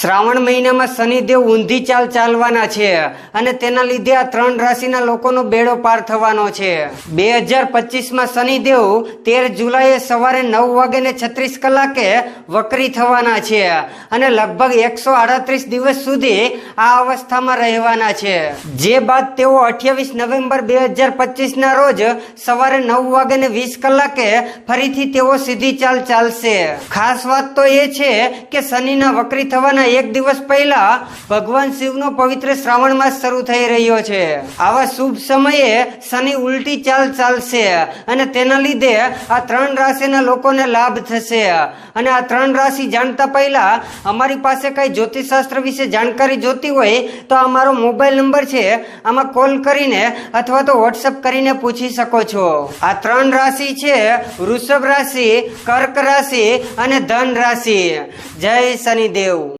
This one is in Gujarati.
શ્રાવણ મહિનામાં શનિદેવ ઊંધી ચાલ ચાલવાના છે અને તેના લીધે આ ત્રણ રાશિના લોકોનો બેડો પાર થવાનો છે. બે હજાર પચીસમાં શનિદેવ તેર જુલાઈએ સવારે નવ વાગે ને છત્રીસ કલાકે વક્રી થવાના છે અને લગભગ એકસો આડત્રીસ દિવસ સુધી આ અવસ્થામાં રહેવાના છે. જે બાદ તેઓ અઠ્યાવીસ નવેમ્બર બે હજાર પચીસના રોજ સવારે નવ વાગે ને વીસ કલાકે ફરીથી તેઓ સીધી ચાલ ચાલશે. ખાસ વાત તો એ છે કે શનિના વક્રી થવાના એક દિવસ પહેલા ભગવાન શિવનો પવિત્ર શ્રાવણ માસ શરૂ થઈ રહ્યો છે. આવા શુભ સમયે શનિ ઉલટી ચાલ ચાલશે અને તેના લીધે આ ત્રણ રાશિના લોકોને લાભ થશે. અને આ ત્રણ રાશિ જાણતા પહેલા અમારી પાસે કઈ જ્યોતિષશાસ્ત્ર વિશે જાણકારી જોતી હોય તો અમારો મોબાઈલ નંબર છે. આમાં કોલ કરીને અથવા તો વોટ્સઅપ કરીને પૂછી શકો છો. આ ત્રણ રાશિ છે વૃષભ રાશિ, કર્ક રાશિ અને ધન રાશિ. જય શનિદેવ.